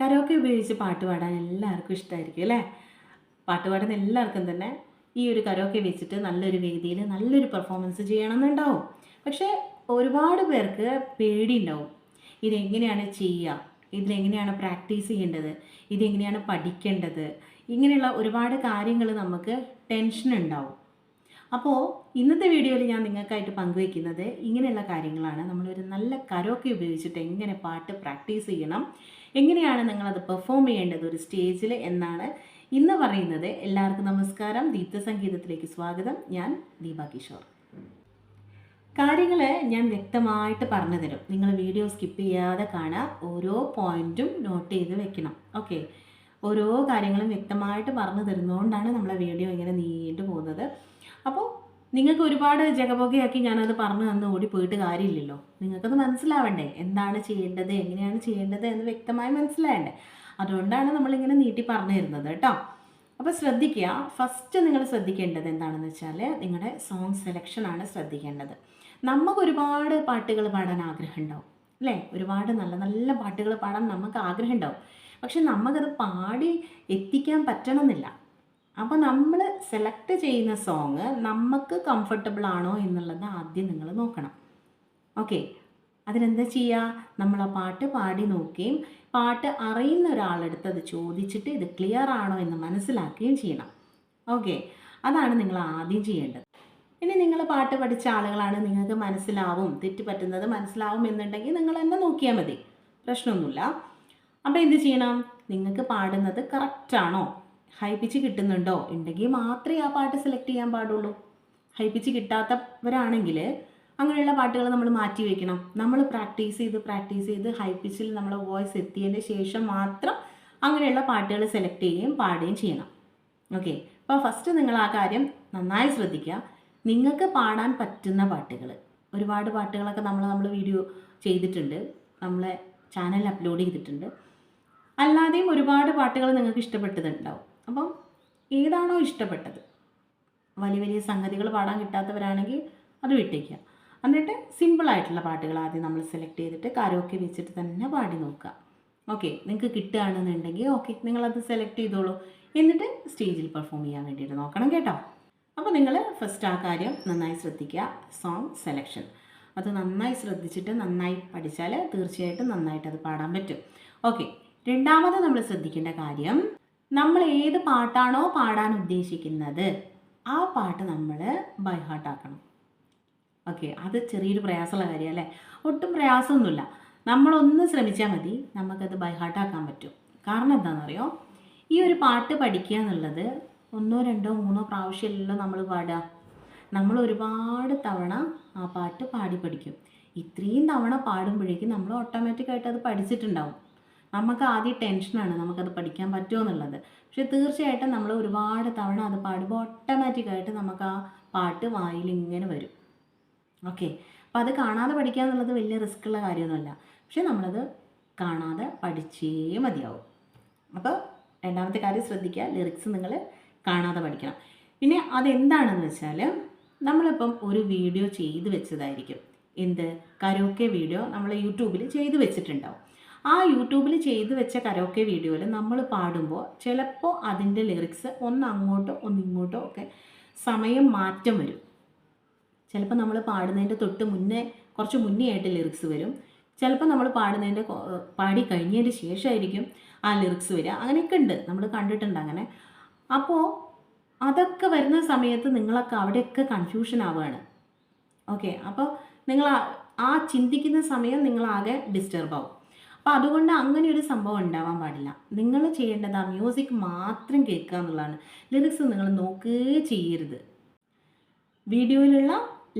Karaoke ഉപയോഗിച്ച് പാട്ട് പാടാൻ എല്ലാവർക്കും ഇഷ്ടമായിരിക്കും അല്ലേ? പാട്ട് പാടുന്ന എല്ലാവർക്കും തന്നെ ഈ ഒരു കരോക്കെ വെച്ചിട്ട് നല്ലൊരു വേദിയിൽ നല്ലൊരു പെർഫോമൻസ് ചെയ്യണമെന്നുണ്ടാവും. പക്ഷേ ഒരുപാട് പേർക്ക് പേടിയുണ്ടാവും. ഇതെങ്ങനെയാണ് ചെയ്യുക? ഇതിലെങ്ങനെയാണ് പ്രാക്ടീസ് ചെയ്യേണ്ടത്? ഇതെങ്ങനെയാണ് പഠിക്കേണ്ടത്? ഇങ്ങനെയുള്ള ഒരുപാട് കാര്യങ്ങൾ നമുക്ക് ടെൻഷൻ ഉണ്ടാവും. അപ്പോൾ ഇന്നത്തെ വീഡിയോയിൽ ഞാൻ നിങ്ങൾക്കായിട്ട് പങ്കുവയ്ക്കുന്നത് ഇങ്ങനെയുള്ള കാര്യങ്ങളാണ്. നമ്മളൊരു നല്ല കരോക്കെ ഉപയോഗിച്ചിട്ട് എങ്ങനെ പാട്ട് പ്രാക്ടീസ് ചെയ്യണം? എങ്ങനെയാണ് നിങ്ങളത് പെർഫോം ചെയ്യേണ്ടത് ഒരു സ്റ്റേജിൽ എന്നാണ് ഇന്ന് പറയുന്നത്. എല്ലാവർക്കും നമസ്കാരം. ദീപ്ത സംഗീതത്തിലേക്ക് സ്വാഗതം. ഞാൻ ദീപ കിഷോർ. കാര്യങ്ങൾ ഞാൻ വ്യക്തമായിട്ട് പറഞ്ഞു തരും. നിങ്ങൾ വീഡിയോ സ്കിപ്പ് ചെയ്യാതെ കാണുക. ഓരോ പോയിന്റും നോട്ട് ചെയ്ത് വെക്കണം. ഓക്കെ ഓരോ കാര്യങ്ങളും വ്യക്തമായിട്ട് പറഞ്ഞു തരുന്നതുകൊണ്ടാണ് നമ്മളെ വീഡിയോ ഇങ്ങനെ നീണ്ടു പോകുന്നത് അപ്പോൾ നിങ്ങൾക്ക് ഒരുപാട് ജഗബോഗയാക്കി ഞാനത് പറഞ്ഞു തന്ന് ഓടി പോയിട്ട് കാര്യമില്ലല്ലോ. നിങ്ങൾക്കത് മനസ്സിലാവണ്ടേ? എന്താണ് ചെയ്യേണ്ടത്? എങ്ങനെയാണ് ചെയ്യേണ്ടത് എന്ന് വ്യക്തമായി മനസ്സിലായണ്ടേ? അതുകൊണ്ടാണ് നമ്മളിങ്ങനെ നീട്ടി പറഞ്ഞു തരുന്നത് കേട്ടോ. അപ്പോൾ ശ്രദ്ധിക്കുക. ഫസ്റ്റ് നിങ്ങൾ ശ്രദ്ധിക്കേണ്ടത് എന്താണെന്ന് വെച്ചാൽ നിങ്ങളുടെ സോങ് സെലക്ഷനാണ് ശ്രദ്ധിക്കേണ്ടത്. നമുക്ക് ഒരുപാട് പാട്ടുകൾ പാടാൻ ആഗ്രഹം ഉണ്ടാവും അല്ലേ? ഒരുപാട് നല്ല നല്ല പാട്ടുകൾ പാടാൻ നമുക്ക് ആഗ്രഹം ഉണ്ടാവും പക്ഷെ നമുക്കത് പാടി എത്തിക്കാൻ പറ്റണമെന്നില്ല. അപ്പോൾ നമ്മൾ സെലക്ട് ചെയ്യുന്ന സോങ് നമുക്ക് കംഫർട്ടബിൾ ആണോ എന്നുള്ളത് ആദ്യം നിങ്ങൾ നോക്കണം. ഓക്കെ അതിനെന്താ ചെയ്യുക നമ്മൾ ആ പാട്ട് പാടി നോക്കുകയും പാട്ട് അറിയുന്ന ഒരാളെടുത്ത് അത് ചോദിച്ചിട്ട് ഇത് ക്ലിയർ ആണോ എന്ന് മനസ്സിലാക്കുകയും ചെയ്യണം. ഓക്കെ അതാണ് നിങ്ങൾ ആദ്യം ചെയ്യേണ്ടത്. ഇനി നിങ്ങൾ പാട്ട് പഠിച്ച ആളുകളാണ്. നിങ്ങൾക്ക് മനസ്സിലാവും തെറ്റ് പറ്റുന്നത് മനസ്സിലാവും എന്നുണ്ടെങ്കിൽ നിങ്ങൾ തന്നെ നോക്കിയാൽ മതി. പ്രശ്നമൊന്നുമില്ല. അപ്പോൾ എന്ത് ചെയ്യണം? നിങ്ങൾക്ക് പാടുന്നത് കറക്റ്റാണോ ഹൈ പിച്ച് കിട്ടുന്നുണ്ടോ? ഉണ്ടെങ്കിൽ മാത്രമേ ആ പാട്ട് സെലക്ട് ചെയ്യാൻ പാടുള്ളൂ. ഹൈ പിച്ച് കിട്ടാത്തവരാണെങ്കിൽ അങ്ങനെയുള്ള പാട്ടുകൾ നമ്മൾ മാറ്റി വയ്ക്കണം നമ്മൾ പ്രാക്ടീസ് ചെയ്ത് പ്രാക്ടീസ് ചെയ്ത് ഹൈ പിച്ചിൽ നമ്മളെ വോയിസ് എത്തിയതിന്റെ ശേഷം മാത്രം അങ്ങനെയുള്ള പാട്ടുകൾ സെലക്ട് ചെയ്യുകയും പാടുകയും ചെയ്യണം. ഓക്കെ അപ്പോൾ ഫസ്റ്റ് നിങ്ങൾ ആ കാര്യം നന്നായി ശ്രദ്ധിക്കുക. നിങ്ങൾക്ക് പാടാൻ പറ്റുന്ന പാട്ടുകൾ. ഒരുപാട് പാട്ടുകളൊക്കെ നമ്മൾ നമ്മൾ വീഡിയോ ചെയ്തിട്ടുണ്ട്. നമ്മളെ ചാനൽ അപ്ലോഡ് ചെയ്തിട്ടുണ്ട്. അല്ലാതെയും ഒരുപാട് പാട്ടുകൾ നിങ്ങൾക്ക് ഇഷ്ടപ്പെട്ടതുണ്ടാവും. അപ്പം ഏതാണോ ഇഷ്ടപ്പെട്ടത്. വലിയ വലിയ സംഗതികൾ പാടാൻ കിട്ടാത്തവരാണെങ്കിൽ അത് വിട്ടേക്കുക. എന്നിട്ട് സിമ്പിളായിട്ടുള്ള പാട്ടുകൾ ആദ്യം നമ്മൾ സെലക്ട് ചെയ്തിട്ട് കാരോക്കെ വെച്ചിട്ട് തന്നെ പാടി നോക്കുക. ഓക്കെ നിങ്ങൾക്ക് കിട്ടുകയാണെന്നുണ്ടെങ്കിൽ ഓക്കെ നിങ്ങളത് സെലക്ട് ചെയ്തോളൂ. എന്നിട്ട് സ്റ്റേജിൽ പെർഫോം ചെയ്യാൻ വേണ്ടിയിട്ട് നോക്കണം കേട്ടോ. അപ്പോൾ നിങ്ങൾ ഫസ്റ്റ് ആ കാര്യം നന്നായി ശ്രദ്ധിക്കുക. സോങ് സെലക്ഷൻ അത് നന്നായി ശ്രദ്ധിച്ചിട്ട് നന്നായി പഠിച്ചാൽ തീർച്ചയായിട്ടും നന്നായിട്ട് അത് പാടാൻ പറ്റും. ഓക്കെ രണ്ടാമത് നമ്മൾ ശ്രദ്ധിക്കേണ്ട കാര്യം നമ്മൾ ഏത് പാട്ടാണോ പാടാൻ ഉദ്ദേശിക്കുന്നത്? ആ പാട്ട് നമ്മൾ ബൈ ഹാർട്ടാക്കണം ഓക്കെ അത് ചെറിയൊരു പ്രയാസമുള്ള കാര്യം അല്ലേ ഒട്ടും പ്രയാസമൊന്നുമില്ല. നമ്മളൊന്ന് ശ്രമിച്ചാൽ മതി നമുക്കത് ബൈ ഹാർട്ടാക്കാൻ പറ്റും. കാരണം എന്താണെന്നറിയോ? ഈ ഒരു പാട്ട് പഠിക്കുക എന്നുള്ളത് ഒന്നോ രണ്ടോ മൂന്നോ പ്രാവശ്യമല്ലോ നമ്മൾ പാടുക. നമ്മൾ ഒരുപാട് തവണ ആ പാട്ട് പാടി പഠിക്കും. ഇത്രയും തവണ പാടുമ്പോഴേക്കും നമ്മൾ ഓട്ടോമാറ്റിക്കായിട്ട് അത് പഠിച്ചിട്ടുണ്ടാവും. നമുക്ക് ആദ്യം ടെൻഷനാണ് നമുക്കത് പഠിക്കാൻ പറ്റുമോ എന്നുള്ളത്. പക്ഷെ തീർച്ചയായിട്ടും നമ്മൾ ഒരുപാട് തവണ അത് പാടുമ്പോൾ ഓട്ടോമാറ്റിക്കായിട്ട് നമുക്ക് ആ പാട്ട് വായിൽ ഇങ്ങനെ വരും. ഓക്കെ അപ്പോൾ അത് കാണാതെ പഠിക്കുക എന്നുള്ളത് വലിയ റിസ്ക് ഉള്ള കാര്യമൊന്നുമല്ല. പക്ഷെ നമ്മളത് കാണാതെ പഠിച്ചേ മതിയാവും. അപ്പോൾ രണ്ടാമത്തെ കാര്യം ശ്രദ്ധിക്കുക ലിറിക്സ് നിങ്ങൾ കാണാതെ പഠിക്കണം. പിന്നെ അതെന്താണെന്ന് വെച്ചാൽ നമ്മളിപ്പം ഒരു വീഡിയോ ചെയ്ത് വെച്ചതായിരിക്കും. എന്ത്? കരോക്കെ വീഡിയോ നമ്മൾ യൂട്യൂബിൽ ചെയ്ത് വെച്ചിട്ടുണ്ടാവും. ആ യൂട്യൂബിൽ ചെയ്തു വെച്ച കരോക്കെ വീഡിയോയിൽ നമ്മൾ പാടുമ്പോൾ ചിലപ്പോൾ അതിന്റെ ലിറിക്സ് ഒന്ന് അങ്ങോട്ടോ ഒന്ന് ഇങ്ങോട്ടോ ഒക്കെ സമയം മാറ്റം വരും. ചിലപ്പോൾ നമ്മൾ പാടുന്നതിന്റെ തൊട്ട് മുന്നേ കുറച്ച് മുന്നേ ആയിട്ട് ലിറിക്സ് വരും. ചിലപ്പോൾ നമ്മൾ പാടുന്നതിന്റെ പാടി കഴിഞ്ഞതിന് ശേഷമായിരിക്കും ആ ലിറിക്സ് വരിക അങ്ങനെയൊക്കെ ഉണ്ട്. നമ്മൾ കണ്ടിട്ടുണ്ട് അങ്ങനെ. അപ്പോൾ അതൊക്കെ വരുന്ന സമയത്ത് നിങ്ങളൊക്കെ അവിടെയൊക്കെ കൺഫ്യൂഷൻ ആവുകയാണ്. ഓക്കെ അപ്പോൾ നിങ്ങൾ ആ ചിന്തിക്കുന്ന സമയം നിങ്ങളാകെ ഡിസ്റ്റർബ് ആവും. അപ്പോൾ അതുകൊണ്ട് അങ്ങനെ ഒരു സംഭവം ഉണ്ടാവാൻ പാടില്ല. നിങ്ങൾ ചെയ്യേണ്ടത് ആ മ്യൂസിക് മാത്രം കേൾക്കുക എന്നുള്ളതാണ്. ലിറിക്സ് നിങ്ങൾ നോക്കുകയേ ചെയ്യരുത്. വീഡിയോയിലുള്ള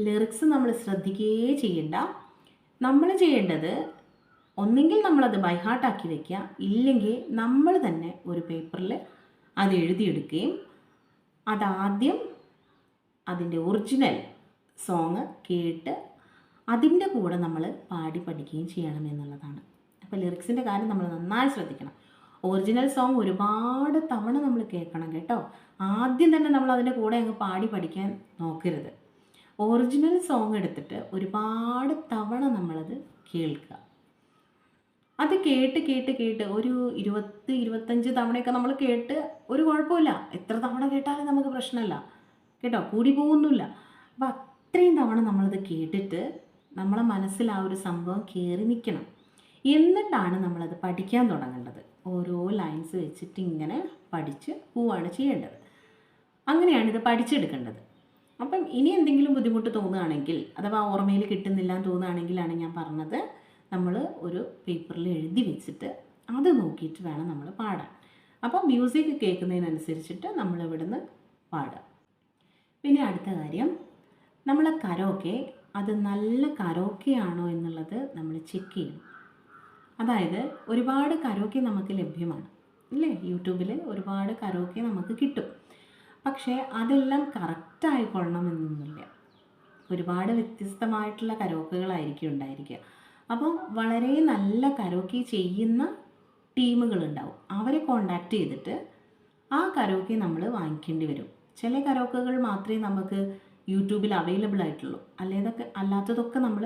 ലിറിക്സ് നമ്മൾ ശ്രദ്ധിക്കുകയേ ചെയ്യണ്ട. നമ്മൾ ചെയ്യേണ്ടത് ഒന്നെങ്കിൽ നമ്മളത് ബൈഹാർട്ടാക്കി വയ്ക്കുക ഇല്ലെങ്കിൽ നമ്മൾ തന്നെ ഒരു പേപ്പറിൽ അത് എഴുതിയെടുക്കുകയും അതാദ്യം അതിന്റെ ഒറിജിനൽ സോങ് കേട്ട് അതിന്റെ കൂടെ നമ്മൾ പാടി പഠിക്കുകയും ചെയ്യണം എന്നുള്ളതാണ്. അപ്പോൾ ലിറിക്സിന്റെ കാര്യം നമ്മൾ നന്നായി ശ്രദ്ധിക്കണം. ഒറിജിനൽ സോങ് ഒരുപാട് തവണ നമ്മൾ കേൾക്കണം കേട്ടോ. ആദ്യം തന്നെ നമ്മൾ അതിന്റെ കൂടെ അങ്ങ് പാടി പഠിക്കാൻ നോക്കരുത്. ഒറിജിനൽ സോങ് എടുത്തിട്ട് ഒരുപാട് തവണ നമ്മളത് കേൾക്കുക. അത് കേട്ട് കേട്ട് കേട്ട് ഒരു ഇരുപത്തി ഇരുപത്തഞ്ച് തവണയൊക്കെ നമ്മൾ കേട്ട് ഒരു കുഴപ്പമില്ല. എത്ര തവണ കേട്ടാലും നമുക്ക് പ്രശ്നമല്ല. കേട്ടോ? കൂടി പോകുന്നില്ല. അപ്പം അത്രയും തവണ നമ്മളത് കേട്ടിട്ട് നമ്മളെ മനസ്സിൽ ആ ഒരു സംഭവം കയറി നിൽക്കണം. എന്നിട്ടാണ് നമ്മളത് പഠിക്കാൻ തുടങ്ങേണ്ടത്. ഓരോ ലൈൻസ് വെച്ചിട്ട് ഇങ്ങനെ പഠിച്ച് പോവുകയാണ് ചെയ്യേണ്ടത്. അങ്ങനെയാണ് ഇത് പഠിച്ചെടുക്കേണ്ടത്. അപ്പം ഇനി എന്തെങ്കിലും ബുദ്ധിമുട്ട് തോന്നുകയാണെങ്കിൽ അഥവാ ഓർമ്മയിൽ കിട്ടുന്നില്ല എന്ന് തോന്നുകയാണെങ്കിലാണ് ഞാൻ പറഞ്ഞത് നമ്മൾ ഒരു പേപ്പറിൽ എഴുതി വെച്ചിട്ട് അത് നോക്കിയിട്ട് വേണം നമ്മൾ പാടാൻ. അപ്പം മ്യൂസിക് കേൾക്കുന്നതിനനുസരിച്ചിട്ട് നമ്മൾ ഇവിടുന്ന് പാടുക. പിന്നെ അടുത്ത കാര്യം നമ്മൾ കരോക്കെ അത് നല്ല കരോക്കെ ആണോ എന്നുള്ളത് നമ്മൾ ചെക്ക് ചെയ്യണം. അതായത് ഒരുപാട് കരോക്കെ നമുക്ക് ലഭ്യമാണ് അല്ലേ യൂട്യൂബിൽ ഒരുപാട് കരോക്കെ നമുക്ക് കിട്ടും. പക്ഷേ അതെല്ലാം കറക്റ്റ് ആയിക്കൊള്ളണമെന്നൊന്നുമില്ല. ഒരുപാട് വ്യത്യസ്തമായിട്ടുള്ള കരോക്കുകളായിരിക്കും ഉണ്ടായിരിക്കുക. അപ്പോൾ വളരെ നല്ല കരോക്കെ ചെയ്യുന്ന ടീമുകളുണ്ടാവും. അവരെ കോണ്ടാക്ട് ചെയ്തിട്ട് ആ കരോക്കെ നമ്മൾ വാങ്ങിക്കേണ്ടി വരും. ചില കരോക്കുകൾ മാത്രമേ നമുക്ക് യൂട്യൂബിൽ അവൈലബിൾ ആയിട്ടുള്ളൂ. അല്ലേതൊക്കെ അല്ലാത്തതൊക്കെ നമ്മൾ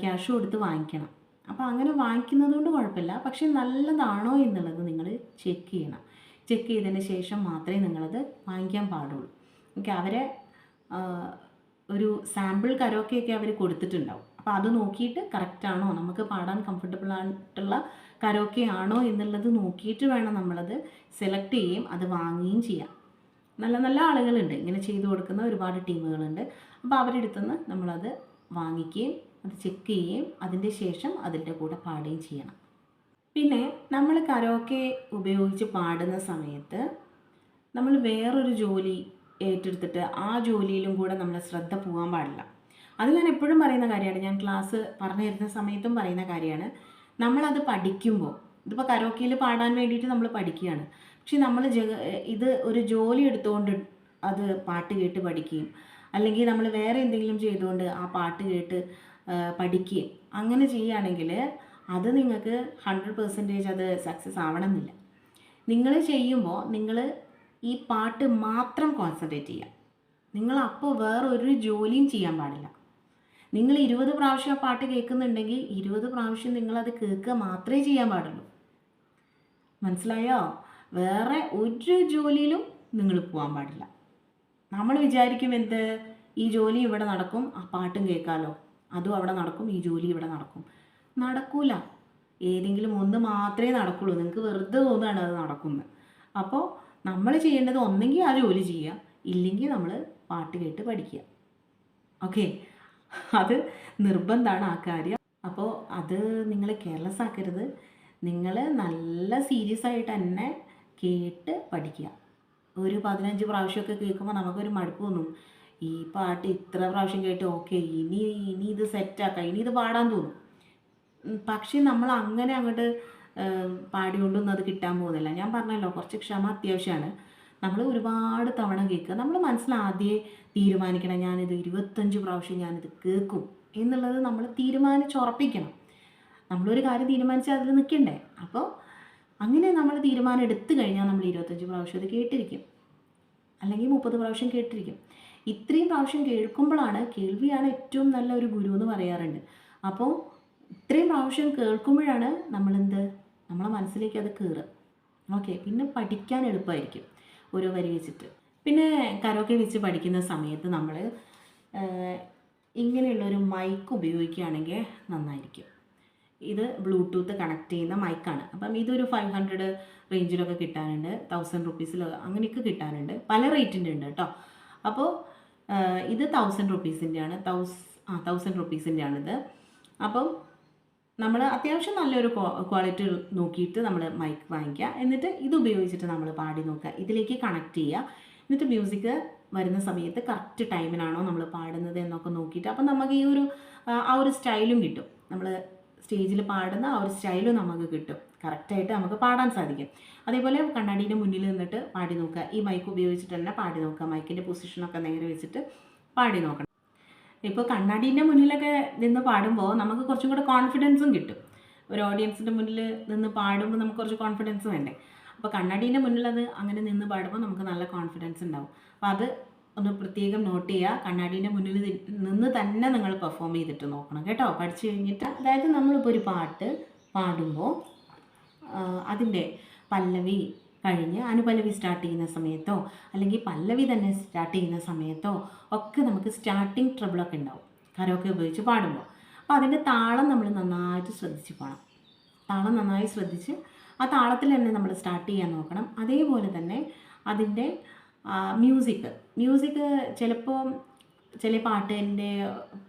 ക്യാഷ് കൊടുത്ത് വാങ്ങിക്കണം. അപ്പോൾ അങ്ങനെ വാങ്ങിക്കുന്നത് കൊണ്ട് കുഴപ്പമില്ല. പക്ഷേ നല്ലതാണോ എന്നുള്ളത് നിങ്ങൾ ചെക്ക് ചെയ്യണം. ചെക്ക് ചെയ്തതിന് ശേഷം മാത്രമേ നിങ്ങളത് വാങ്ങിക്കാൻ പാടുള്ളൂ. ഓക്കെ അവരെ ഒരു സാമ്പിൾ കരോക്കെയൊക്കെ അവർ കൊടുത്തിട്ടുണ്ടാവും. അപ്പോൾ അത് നോക്കിയിട്ട് കറക്റ്റാണോ നമുക്ക് പാടാൻ കംഫർട്ടബിൾ ആയിട്ടുള്ള കരോക്കെ ആണോ എന്നുള്ളത് നോക്കിയിട്ട് വേണം നമ്മളത് സെലക്ട് ചെയ്യുകയും അത് വാങ്ങുകയും ചെയ്യാം നല്ല നല്ല ആളുകളുണ്ട്. ഇങ്ങനെ ചെയ്തു കൊടുക്കുന്ന ഒരുപാട് ടീമുകളുണ്ട്. അപ്പോൾ അവരുടെ അടുത്ത് നിന്ന് നമ്മളത് വാങ്ങിക്കുകയും അത് ചെക്ക് ചെയ്യുകയും അതിന്റെ ശേഷം അതിന്റെ കൂടെ പാടുകയും ചെയ്യണം. പിന്നെ നമ്മൾ കരോക്കെ ഉപയോഗിച്ച് പാടുന്ന സമയത്ത് നമ്മൾ വേറൊരു ജോലി ഏറ്റെടുത്തിട്ട് ആ ജോലിയിലും കൂടെ നമ്മൾ ശ്രദ്ധ പോകാൻ പാടില്ല. അത് ഞാൻ എപ്പോഴും പറയുന്ന കാര്യമാണ്. ഞാൻ ക്ലാസ് പറഞ്ഞു തരുന്ന സമയത്തും പറയുന്ന കാര്യമാണ്. നമ്മളത് പഠിക്കുമ്പോൾ ഇതിപ്പോൾ കരോക്കയിൽ പാടാൻ വേണ്ടിയിട്ട് നമ്മൾ പഠിക്കുകയാണ്. പക്ഷെ നമ്മൾ ഇത് ഒരു ജോലി എടുത്തുകൊണ്ട് അത് പാട്ട് കേട്ട് പഠിക്കുകയും അല്ലെങ്കിൽ നമ്മൾ വേറെ എന്തെങ്കിലും ചെയ്തുകൊണ്ട് ആ പാട്ട് കേട്ട് പഠിക്കുകയും. അങ്ങനെ ചെയ്യുകയാണെങ്കിൽ അത് നിങ്ങൾക്ക് ഹൺഡ്രഡ് പെർസെന്റേജ് അത് സക്സസ് ആവണമെന്നില്ല. നിങ്ങൾ ചെയ്യുമ്പോൾ നിങ്ങൾ ഈ പാട്ട് മാത്രം കോൺസെൻട്രേറ്റ് ചെയ്യുക. നിങ്ങൾ അപ്പോൾ വേറൊരു ജോലിയും ചെയ്യാൻ പാടില്ല. നിങ്ങൾ ഇരുപത് പ്രാവശ്യം ആ പാട്ട് കേൾക്കുന്നുണ്ടെങ്കിൽ ഇരുപത് പ്രാവശ്യം നിങ്ങളത് കേൾക്കുക മാത്രമേ ചെയ്യാൻ പാടുള്ളൂ. മനസ്സിലായോ? വേറെ ഒരു ജോലിയിലും നിങ്ങൾ പോകാൻ പാടില്ല. നമ്മൾ വിചാരിക്കും എന്ത്? ഈ ജോലി ഇവിടെ നടക്കും ആ പാട്ടും കേൾക്കാമല്ലോ അതും അവിടെ നടക്കും ഈ ജോലി ഇവിടെ നടക്കും. നടക്കൂല. ഏതെങ്കിലും ഒന്ന് മാത്രമേ നടക്കുള്ളൂ. നിങ്ങൾക്ക് വെറുതെ തോന്നുകയാണ് അത് നടക്കുന്നത് അപ്പോൾ നമ്മൾ ചെയ്യേണ്ടത് ഒന്നെങ്കിൽ ആ ജോലി ചെയ്യുക. ഇല്ലെങ്കിൽ നമ്മൾ പാട്ട് കേട്ട് പഠിക്കുക. ഓക്കെ? അത് നിർബന്ധമാണ് ആ കാര്യം. അപ്പോൾ അത് നിങ്ങൾ കെയർലെസ് ആക്കരുത്. നിങ്ങൾ നല്ല സീരിയസ് ആയിട്ട് തന്നെ കേട്ട് പഠിക്കുക. ഒരു പതിനഞ്ച് പ്രാവശ്യമൊക്കെ കേൾക്കുമ്പോൾ നമുക്കൊരു മടുപ്പ് തോന്നും. ഈ പാട്ട് ഇത്ര പ്രാവശ്യം കേട്ട് ഓക്കെ ഇനി ഇനി ഇത് സെറ്റാക്കാം ഇനി ഇത് പാടാൻ തോന്നും. പക്ഷേ നമ്മൾ അങ്ങനെ അങ്ങോട്ട് പാടിക്കൊണ്ടൊന്നും അത് കിട്ടാൻ പോകുന്നില്ല. ഞാൻ പറഞ്ഞല്ലോ കുറച്ച് ക്ഷമ അത്യാവശ്യമാണ്. നമ്മൾ ഒരുപാട് തവണ കേൾക്കുക. നമ്മൾ മനസ്സിൽ ആദ്യമേ തീരുമാനിക്കണം ഞാനിത് ഇരുപത്തഞ്ച് പ്രാവശ്യം ഞാനിത് കേൾക്കും എന്നുള്ളത് നമ്മൾ തീരുമാനിച്ചുറപ്പിക്കണം നമ്മളൊരു കാര്യം തീരുമാനിച്ച് അതിൽ നിൽക്കണ്ടേ? അപ്പോൾ അങ്ങനെ നമ്മൾ തീരുമാനം എടുത്തു കഴിഞ്ഞാൽ നമ്മൾ ഇരുപത്തഞ്ച് പ്രാവശ്യം അത് കേട്ടിരിക്കും. അല്ലെങ്കിൽ മുപ്പത് പ്രാവശ്യം കേട്ടിരിക്കും. ഇത്രയും പ്രാവശ്യം കേൾക്കുമ്പോഴാണ് കേൾവിയാണ് ഏറ്റവും നല്ല ഒരു ഗുരു എന്ന് പറയാറുണ്ട്. അപ്പോൾ ഇത്രയും പ്രാവശ്യം കേൾക്കുമ്പോഴാണ് നമ്മളെന്ത്? നമ്മളെ മനസ്സിലേക്ക് അത് കയറുക ഓക്കെ പിന്നെ പഠിക്കാൻ എളുപ്പമായിരിക്കും ഓരോ വരി വെച്ചിട്ട്. പിന്നെ കരോക്കെ വെച്ച് പഠിക്കുന്ന സമയത്ത് നമ്മൾ ഇങ്ങനെയുള്ളൊരു മൈക്ക് ഉപയോഗിക്കുകയാണെങ്കിൽ നന്നായിരിക്കും. ഇത് ബ്ലൂടൂത്ത് കണക്ട് ചെയ്യുന്ന മൈക്കാണ്. അപ്പം ഇതൊരു ഫൈവ് ഹൺഡ്രഡ് റേഞ്ചിലൊക്കെ കിട്ടാനുണ്ട്. തൗസൻഡ് റുപ്പീസിലൊക്കെ അങ്ങനെയൊക്കെ കിട്ടാനുണ്ട്. പല റേറ്റിന്റെ ഉണ്ട് കേട്ടോ. അപ്പോൾ ഇത് തൗസൻഡ് റുപ്പീസിന്റെയാണ് തൗസ് ആ തൗസൻഡ് റുപ്പീസിന്റെയാണിത് അപ്പം നമ്മൾ അത്യാവശ്യം നല്ലൊരു ക്വാളിറ്റി നോക്കിയിട്ട് നമ്മൾ മൈക്ക് വാങ്ങിക്കുക. എന്നിട്ട് ഇത് ഉപയോഗിച്ചിട്ട് നമ്മൾ പാടി നോക്കുക. ഇതിലേക്ക് കണക്ട് ചെയ്യുക. എന്നിട്ട് മ്യൂസിക് വരുന്ന സമയത്ത് കറക്റ്റ് ടൈമിനാണോ നമ്മൾ പാടുന്നത് എന്നൊക്കെ നോക്കിയിട്ട് അപ്പം നമുക്ക് ഈ ഒരു ആ, ഒരു സ്റ്റൈലും കിട്ടും. നമ്മൾ സ്റ്റേജിൽ പാടുന്ന ആ ഒരു സ്റ്റൈലും നമുക്ക് കിട്ടും. കറക്റ്റായിട്ട് നമുക്ക് പാടാൻ സാധിക്കും. അതേപോലെ കണ്ണാടിയുടെ മുന്നിൽ നിന്നിട്ട് പാടി നോക്കുക. ഈ മൈക്ക് ഉപയോഗിച്ചിട്ട് തന്നെ പാടി നോക്കുക. മൈക്കിന്റെ പൊസിഷനൊക്കെ നേരെ വെച്ചിട്ട് പാടി നോക്കണം. ഇപ്പോൾ കണ്ണാടീന്റെ മുന്നിലൊക്കെ നിന്ന് പാടുമ്പോൾ നമുക്ക് കുറച്ചും കൂടെ കോൺഫിഡൻസും കിട്ടും. ഒരു ഓഡിയൻസിന്റെ മുന്നിൽ നിന്ന് പാടുമ്പോൾ നമുക്ക് കുറച്ച് കോൺഫിഡൻസ് വേണ്ടേ? അപ്പോൾ കണ്ണാടീന്റെ മുന്നിൽ അത് അങ്ങനെ നിന്ന് പാടുമ്പോൾ നമുക്ക് നല്ല കോൺഫിഡൻസ് ഉണ്ടാവും. അപ്പോൾ അത് ഒന്ന് പ്രത്യേകം നോട്ട് ചെയ്യുക. കണ്ണാടീന്റെ മുന്നിൽ നിന്ന് തന്നെ നിങ്ങൾ പെർഫോം ചെയ്തിട്ട് നോക്കണം കേട്ടോ. പഠിച്ചു കഴിഞ്ഞിട്ട് അതായത് നമ്മളിപ്പോൾ ഒരു പാട്ട് പാടുമ്പോൾ അതിന്റെ പല്ലവി കഴിഞ്ഞ് അനുപല്ലവി സ്റ്റാർട്ട് ചെയ്യുന്ന സമയത്തോ അല്ലെങ്കിൽ പല്ലവി തന്നെ സ്റ്റാർട്ട് ചെയ്യുന്ന സമയത്തോ ഒക്കെ നമുക്ക് സ്റ്റാർട്ടിങ് ട്രബിളൊക്കെ ഉണ്ടാവും. കരോക്കെ ഉപയോഗിച്ച് പാടുമ്പോൾ. അപ്പോൾ അതിന്റെ താളം നമ്മൾ നന്നായിട്ട് ശ്രദ്ധിച്ച് പോകണം താളം നന്നായി ശ്രദ്ധിച്ച് ആ താളത്തിൽ തന്നെ നമ്മൾ സ്റ്റാർട്ട് ചെയ്യാൻ നോക്കണം. അതേപോലെ തന്നെ അതിന്റെ മ്യൂസിക് മ്യൂസിക് ചിലപ്പോൾ ചില പാട്ടിന്റെ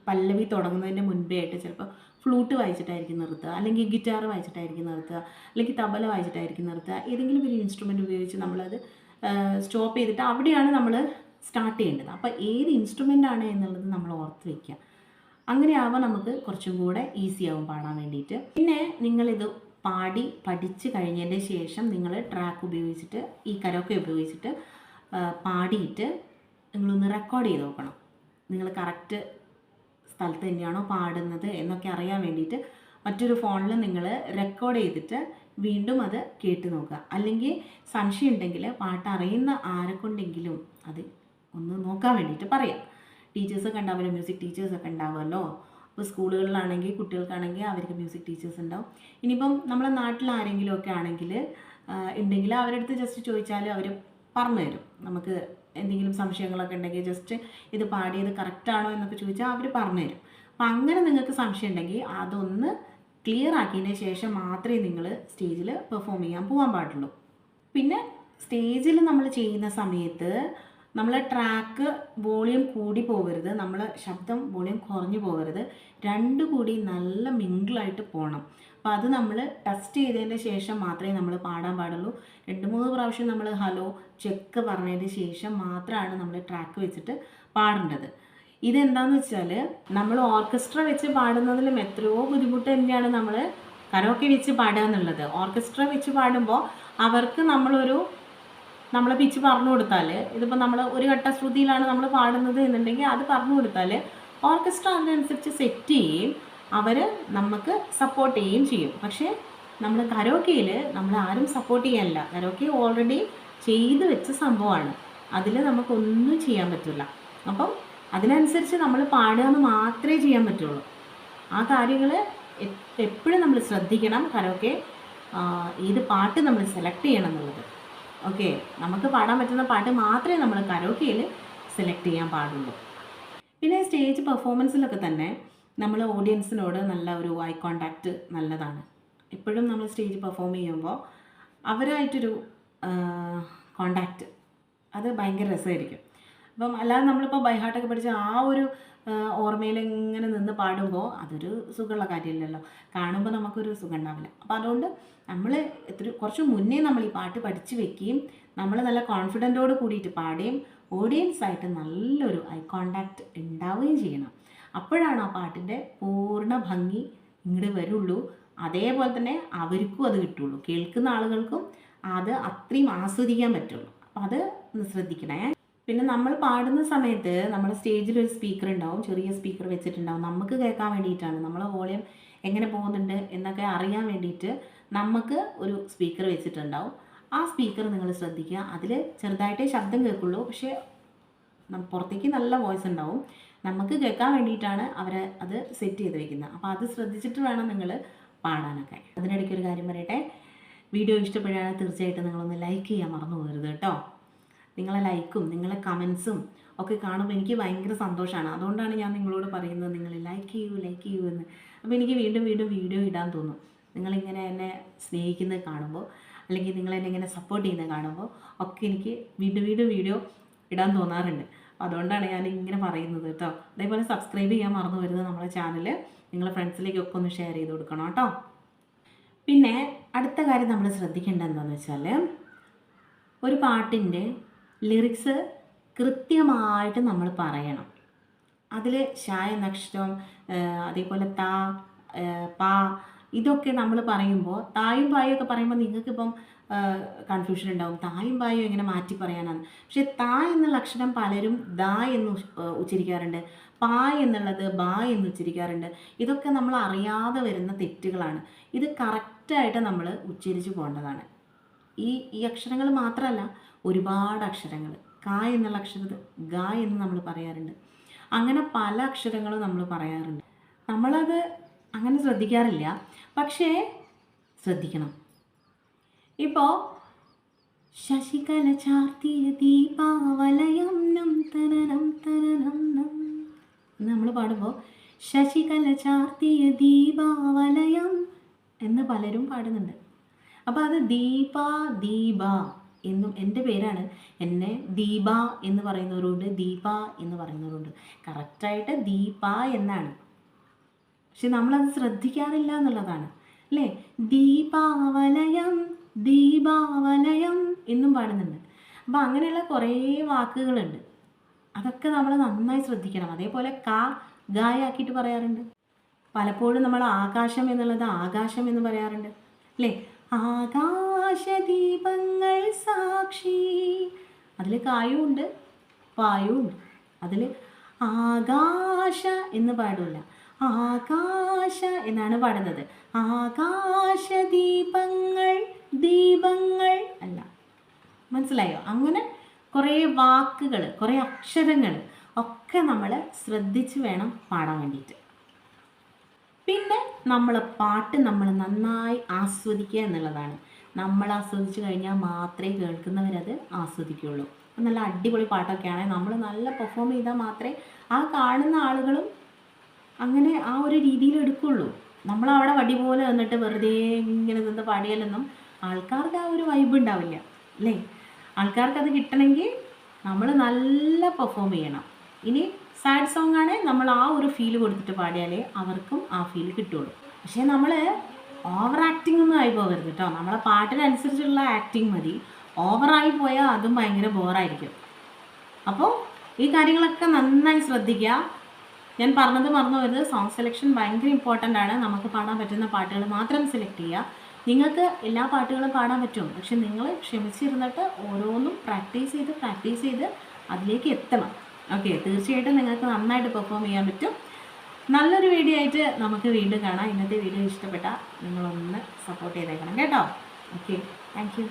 പല്ലവി തുടങ്ങുന്നതിന്റെ മുൻപേ ആയിട്ട് ചിലപ്പോൾ ഫ്ലൂട്ട് വായിച്ചിട്ടായിരിക്കും നിർത്തുക അല്ലെങ്കിൽ ഗിറ്റാർ വായിച്ചിട്ടായിരിക്കും നിർത്തുക അല്ലെങ്കിൽ തബല വായിച്ചിട്ടായിരിക്കും നിർത്തുക ഏതെങ്കിലും ഒരു ഇൻസ്ട്രുമെന്റ് ഉപയോഗിച്ച് നമ്മളത് സ്റ്റോപ്പ് ചെയ്തിട്ട് അവിടെയാണ് നമ്മൾ സ്റ്റാർട്ട് ചെയ്യേണ്ടത്. അപ്പോൾ ഏത് ഇൻസ്ട്രുമെന്റ് ആണ് എന്നുള്ളത് നമ്മൾ ഓർത്ത് വയ്ക്കുക അങ്ങനെയാവുമ്പോൾ നമുക്ക് കുറച്ചും കൂടെ ഈസി ആവും പാടാൻ വേണ്ടിയിട്ട്. പിന്നെ നിങ്ങളിത് പാടി പഠിച്ച് കഴിഞ്ഞതിന്റെ ശേഷം നിങ്ങൾ ട്രാക്ക് ഉപയോഗിച്ചിട്ട് ഈ കരോക്കെ ഉപയോഗിച്ചിട്ട് പാടിയിട്ട് നിങ്ങളൊന്ന് റെക്കോർഡ് ചെയ്ത് നോക്കണം. നിങ്ങൾ കറക്റ്റ് സ്ഥലത്ത് തന്നെയാണോ പാടുന്നത് എന്നൊക്കെ അറിയാൻ വേണ്ടിയിട്ട് മറ്റൊരു ഫോണിൽ നിങ്ങൾ റെക്കോർഡ് ചെയ്തിട്ട് വീണ്ടും അത് കേട്ട് നോക്കുക. അല്ലെങ്കിൽ സംശയം ഉണ്ടെങ്കിൽ പാട്ട് അറിയുന്ന ആരെ കൊണ്ടെങ്കിലും അത് ഒന്ന് നോക്കാൻ വേണ്ടിയിട്ട് പറയാം. ടീച്ചേഴ്സൊക്കെ ഉണ്ടാവുമല്ലോ മ്യൂസിക് ടീച്ചേഴ്സൊക്കെ ഉണ്ടാവുമല്ലോ. ഇപ്പോൾ സ്കൂളുകളിലാണെങ്കിൽ കുട്ടികൾക്കാണെങ്കിൽ അവർക്ക് മ്യൂസിക് ടീച്ചേഴ്സ് ഉണ്ടാവും. ഇനിയിപ്പം നമ്മളെ നാട്ടിൽ ആരെങ്കിലും ഒക്കെ ആണെങ്കിൽ ഉണ്ടെങ്കിൽ അവരടുത്ത് ജസ്റ്റ് ചോദിച്ചാൽ അവർ പറഞ്ഞു തരും. നമുക്ക് എന്തെങ്കിലും സംശയങ്ങളൊക്കെ ഉണ്ടെങ്കിൽ ജസ്റ്റ് ഇത് പാടിയത് കറക്റ്റാണോ എന്നൊക്കെ ചോദിച്ചാൽ അവർ പറഞ്ഞു തരും. അപ്പം അങ്ങനെ നിങ്ങൾക്ക് സംശയം ഉണ്ടെങ്കിൽ അതൊന്ന് ക്ലിയർ ആക്കിയതിന് ശേഷം മാത്രമേ നിങ്ങൾ സ്റ്റേജിൽ പെർഫോം ചെയ്യാൻ പോകാൻ പാടുള്ളൂ. പിന്നെ സ്റ്റേജിൽ നമ്മൾ ചെയ്യുന്ന സമയത്ത് നമ്മൾ ട്രാക്ക് വോളിയം കൂടി പോകരുത് നമ്മൾ ശബ്ദം വോളിയം കുറഞ്ഞു പോകരുത്. രണ്ടു കൂടി നല്ല മിങ്കിളായിട്ട് പോകണം അപ്പോൾ അത് നമ്മൾ ടെസ്റ്റ് ചെയ്തതിന് ശേഷം മാത്രമേ നമ്മൾ പാടാൻ പാടുള്ളൂ. രണ്ട് മൂന്ന് പ്രാവശ്യം നമ്മൾ ഹലോ ചെക്ക് പറഞ്ഞതിന് ശേഷം മാത്രമാണ് നമ്മൾ ട്രാക്ക് വെച്ചിട്ട് പാടേണ്ടത്. ഇതെന്താന്ന് വെച്ചാൽ നമ്മൾ ഓർക്കസ്ട്ര വെച്ച് പാടുന്നതിലും എത്രയോ ബുദ്ധിമുട്ട് തന്നെയാണ് നമ്മൾ കരോക്കെ വെച്ച് പാടുക എന്നുള്ളത്. ഓർക്കസ്ട്ര വെച്ച് പാടുമ്പോൾ അവർക്ക് നമ്മളൊരു നമ്മൾ പിച്ച് പറഞ്ഞു കൊടുത്താൽ ഇതിപ്പോൾ നമ്മൾ ഒരു ഘട്ട ശ്രുതിയിലാണ് നമ്മൾ പാടുന്നത് എന്നുണ്ടെങ്കിൽ അത് പറഞ്ഞു കൊടുത്താൽ ഓർക്കസ്ട്ര അതിനനുസരിച്ച് സെറ്റ് ചെയ്യുകയും അവർ നമുക്ക് സപ്പോർട്ട് ചെയ്യുകയും ചെയ്യും. പക്ഷേ നമ്മൾ കരോക്കയിൽ നമ്മൾ ആരും സപ്പോർട്ട് ചെയ്യാനില്ല കരോക്കെ ഓൾറെഡി ചെയ്തു വെച്ച സംഭവമാണ് അതിൽ നമുക്കൊന്നും ചെയ്യാൻ പറ്റില്ല അപ്പം അതിനനുസരിച്ച് നമ്മൾ പാടുക എന്ന് മാത്രമേ ചെയ്യാൻ പറ്റുള്ളൂ. ആ കാര്യങ്ങൾ എപ്പോഴും നമ്മൾ ശ്രദ്ധിക്കണം കരോക്കെ ഏത് പാട്ട് നമ്മൾ സെലക്ട് ചെയ്യണം എന്നുള്ളത്. ഓക്കെ? നമുക്ക് പാടാൻ പറ്റുന്ന പാട്ട് മാത്രമേ നമ്മൾ കരോക്കയിൽ സെലക്ട് ചെയ്യാൻ പാടുള്ളൂ. പിന്നെ സ്റ്റേജ് പെർഫോമൻസിലൊക്കെ തന്നെ നമ്മൾ ഓഡിയൻസിനോട് നല്ല ഒരു ഐ കോണ്ടാക്റ്റ് നല്ലതാണ്. എപ്പോഴും നമ്മൾ സ്റ്റേജ് പെർഫോം ചെയ്യുമ്പോൾ അവരായിട്ടൊരു കോണ്ടാക്റ്റ് അത് ഭയങ്കര രസമായിരിക്കും. അപ്പം അല്ലാതെ നമ്മളിപ്പോൾ ബൈഹാർട്ടൊക്കെ പഠിച്ച ആ ഒരു ഓർമ്മയിൽ ഇങ്ങനെ നിന്ന് പാടുമ്പോൾ അതൊരു സുഖമുള്ള കാര്യമില്ലല്ലോ. കാണുമ്പോൾ നമുക്കൊരു സുഖം ഉണ്ടാവില്ല അപ്പോൾ അതുകൊണ്ട് നമ്മൾ എത്ര കുറച്ച് മുന്നേ നമ്മൾ ഈ പാട്ട് പഠിച്ചു വെക്കുകയും നമ്മൾ നല്ല കോൺഫിഡന്റോട് കൂടിയിട്ട് പാടുകയും ഓഡിയൻസായിട്ട് നല്ലൊരു ഐ കോണ്ടാക്റ്റ് ഉണ്ടാവുകയും ചെയ്യണം. അപ്പോഴാണ് ആ പാട്ടിന്റെ പൂർണ ഭംഗി ഇങ്ങോട്ട് വരുള്ളൂ. അതേപോലെ തന്നെ അവർക്കും അത് കിട്ടുള്ളൂ. കേൾക്കുന്ന ആളുകൾക്കും അത് അത്രയും ആസ്വദിക്കാൻ പറ്റുള്ളൂ. അപ്പം അത് ശ്രദ്ധിക്കണേ. പിന്നെ നമ്മൾ പാടുന്ന സമയത്ത് നമ്മുടെ സ്റ്റേജിൽ ഒരു സ്പീക്കർ ഉണ്ടാവും ചെറിയ സ്പീക്കർ വെച്ചിട്ടുണ്ടാവും. നമുക്ക് കേൾക്കാൻ വേണ്ടിയിട്ടാണ്. നമ്മളെ വോളിയം എങ്ങനെ പോകുന്നുണ്ട് എന്നൊക്കെ അറിയാൻ വേണ്ടിയിട്ട് നമുക്ക് ഒരു സ്പീക്കർ വെച്ചിട്ടുണ്ടാവും. ആ സ്പീക്കർ നിങ്ങൾ ശ്രദ്ധിക്കുക. അതിൽ ചെറുതായിട്ടേ ശബ്ദം കേൾക്കുള്ളൂ. പക്ഷേ പുറത്തേക്ക് നല്ല വോയിസ് ഉണ്ടാവും. നമുക്ക് കേൾക്കാൻ വേണ്ടിയിട്ടാണ് അവർ അത് സെറ്റ് ചെയ്ത് വെക്കുന്നത്. അപ്പോൾ അത് ശ്രദ്ധിച്ചിട്ട് വേണം നിങ്ങൾ പാടാനൊക്കെ. അതിനിടയ്ക്ക് ഒരു കാര്യം പറയട്ടെ. വീഡിയോ ഇഷ്ടപ്പെടുകയാണ് തീർച്ചയായിട്ടും നിങ്ങളൊന്ന് ലൈക്ക് ചെയ്യാൻ മറന്നു പോകരുത് കേട്ടോ. നിങ്ങളെ ലൈക്കും നിങ്ങളെ കമൻസും ഒക്കെ കാണുമ്പോൾ എനിക്ക് ഭയങ്കര സന്തോഷമാണ്. അതുകൊണ്ടാണ് ഞാൻ നിങ്ങളോട് പറയുന്നത് നിങ്ങൾ ലൈക്ക് ചെയ്യൂ ലൈക്ക് ചെയ്യൂ എന്ന്. അപ്പോൾ എനിക്ക് വീണ്ടും വീണ്ടും വീഡിയോ ഇടാൻ തോന്നും. നിങ്ങളിങ്ങനെ എന്നെ സ്നേഹിക്കുന്നത് കാണുമ്പോൾ അല്ലെങ്കിൽ നിങ്ങൾ എന്നെ ഇങ്ങനെ സപ്പോർട്ട് ചെയ്യുന്നത് കാണുമ്പോൾ ഒക്കെ എനിക്ക് വീണ്ടും വീണ്ടും വീഡിയോ ഇടാൻ തോന്നാറുണ്ട്. അതുകൊണ്ടാണ് ഞാൻ ഇങ്ങനെ പറയുന്നത് കേട്ടോ. അതേപോലെ സബ്സ്ക്രൈബ് ചെയ്യാൻ മറന്നു വരുന്നത് നമ്മുടെ ചാനൽ നിങ്ങളെ ഫ്രണ്ട്സിലേക്കൊക്കെ ഒന്ന് ഷെയർ ചെയ്ത് കൊടുക്കണം കേട്ടോ. പിന്നെ അടുത്ത കാര്യം നമ്മൾ ശ്രദ്ധിക്കേണ്ട എന്താണെന്ന് വെച്ചാൽ ഒരു പാട്ടിന്റെ ലിറിക്സ് കൃത്യമായിട്ട് നമ്മൾ പറയണം. അതിൽ ഷായ നക്ഷത്രം അതേപോലെ താ പാ ഇതൊക്കെ നമ്മൾ പറയുമ്പോൾ തായും പായും ഒക്കെ പറയുമ്പോൾ നിങ്ങൾക്കിപ്പം കൺഫ്യൂഷൻ ഉണ്ടാവും. തായും ബായും എങ്ങനെ മാറ്റി പറയാനാണ്. പക്ഷേ താ എന്നുള്ള അക്ഷരം പലരും ദാ എന്ന് ഉച്ചരിക്കാറുണ്ട്. പാ എന്നുള്ളത് ബാ എന്ന് ഉച്ചരിക്കാറുണ്ട്. ഇതൊക്കെ നമ്മൾ അറിയാതെ വരുന്ന തെറ്റുകളാണ്. ഇത് കറക്റ്റായിട്ട് നമ്മൾ ഉച്ചരിച്ചു പോകേണ്ടതാണ്. ഈ ഈ അക്ഷരങ്ങൾ മാത്രമല്ല ഒരുപാട് അക്ഷരങ്ങൾ. കാ എന്നുള്ള അക്ഷരത് ഗ എന്ന് നമ്മൾ പറയാറുണ്ട്. അങ്ങനെ പല അക്ഷരങ്ങളും നമ്മൾ പറയാറുണ്ട്. നമ്മളത് അങ്ങനെ ശ്രദ്ധിക്കാറില്ല. പക്ഷേ ശ്രദ്ധിക്കണം. ഇപ്പോൾ ശശികല ചാർത്തിയ ദീപാവലയം നം തനനം തനനം നം. നമ്മൾ പാടുമ്പോൾ ശശികല ചാർത്തിയ ദീപാവലയം എന്ന് പലരും പാടുന്നുണ്ട്. അപ്പോൾ അത് ദീപ ദീപ എന്നും എന്റെ പേരാണ്. എന്നെ ദീപ എന്ന് പറയുന്നവരുണ്ട് ദീപ എന്ന് പറയുന്നവരുണ്ട്. കറക്റ്റായിട്ട് ദീപ എന്നാണ്. പക്ഷെ നമ്മളത് ശ്രദ്ധിക്കാറില്ല എന്നുള്ളതാണ്. അല്ലേ? ദീപാവലയം ദീപാവലയം എന്നും പാടുന്നുണ്ട്. അപ്പോൾ അങ്ങനെയുള്ള കുറേ വാക്കുകളുണ്ട്. അതൊക്കെ നമ്മൾ നന്നായി ശ്രദ്ധിക്കണം. അതേപോലെ കാ ഗായാക്കിയിട്ട് പറയാറുണ്ട്. പലപ്പോഴും നമ്മൾ ആകാശം എന്നുള്ളത് ആകാശം എന്ന് പറയാറുണ്ട്. അല്ലേ? ആകാശദീപങ്ങൾ സാക്ഷി. അതിൽ കായും ഉണ്ട് പായും ഉണ്ട്. അതിൽ ആകാശ എന്ന് പാടില്ല. ആകാശ എന്നാണ് പാടുന്നത്. ആകാശദീപങ്ങൾ ദീപങ്ങൾ അല്ല. മനസ്സിലായോ? അങ്ങനെ കുറേ വാക്കുകൾ കുറേ അക്ഷരങ്ങൾ ഒക്കെ നമ്മൾ ശ്രദ്ധിച്ച് വേണം പാടാൻ വേണ്ടിയിട്ട്. പിന്നെ നമ്മൾ പാട്ട് നമ്മൾ നന്നായി ആസ്വദിക്കുക എന്നുള്ളതാണ്. നമ്മൾ ആസ്വദിച്ച് കഴിഞ്ഞാൽ മാത്രമേ കേൾക്കുന്നവരത് ആസ്വദിക്കുകയുള്ളൂ നല്ല അടിപൊളി പാട്ടൊക്കെ ആണെങ്കിൽ നമ്മൾ നല്ല പെർഫോം ചെയ്താൽ മാത്രമേ ആ കാണുന്ന ആളുകളും അങ്ങനെ ആ ഒരു രീതിയിൽ എടുക്കുള്ളൂ. നമ്മളവിടെ വടി പോലെ വന്നിട്ട് വെറുതെ ഇങ്ങനെ നിന്ന് പാടിയാലൊന്നും ആൾക്കാർക്ക് ആ ഒരു വൈബ് ഉണ്ടാവില്ല അല്ലേ? ആൾക്കാർക്ക് അത് കിട്ടണമെങ്കിൽ നമ്മൾ നല്ല പെർഫോം ചെയ്യണം. ഇനി സാഡ് സോങ് ആണ് നമ്മൾ ആ ഒരു ഫീൽ കൊടുത്തിട്ട് പാടിയാലേ അവർക്കും ആ ഫീൽ കിട്ടുള്ളൂ. പക്ഷേ നമ്മൾ ഓവർ ആക്ടിംഗ് ഒന്നും ആയി പോകരുത് കേട്ടോ നമ്മളെ പാട്ടിനനുസരിച്ചുള്ള ആക്ടിങ് മതി. ഓവറായി പോയാൽ അതും ഭയങ്കര ബോറായിരിക്കും അപ്പോൾ ഈ കാര്യങ്ങളൊക്കെ നന്നായി ശ്രദ്ധിക്കുക. ഞാൻ പറഞ്ഞത് മറന്നു വരുന്നത് സോങ് സെലക്ഷൻ ഭയങ്കര ഇമ്പോർട്ടന്റ് ആണ്. നമുക്ക് പാടാൻ പറ്റുന്ന പാട്ടുകൾ മാത്രം സെലക്ട് ചെയ്യുക. നിങ്ങൾക്ക് എല്ലാ പാട്ടുകളും പാടാൻ പറ്റും. പക്ഷെ നിങ്ങൾ ക്ഷമിച്ചിരുന്നിട്ട് ഓരോന്നും പ്രാക്ടീസ് ചെയ്ത് പ്രാക്ടീസ് ചെയ്ത് അതിലേക്ക് എത്തണം. ഓക്കെ തീർച്ചയായിട്ടും നിങ്ങൾക്ക് നന്നായിട്ട് പെർഫോം ചെയ്യാൻ പറ്റും. നല്ലൊരു വീഡിയോ ആയിട്ട് നമുക്ക് വീണ്ടും കാണാം. ഇന്നത്തെ വീഡിയോ ഇഷ്ടപ്പെട്ടാൽ നിങ്ങളൊന്ന് സപ്പോർട്ട് ചെയ്തേക്കണം കേട്ടോ. Okay thank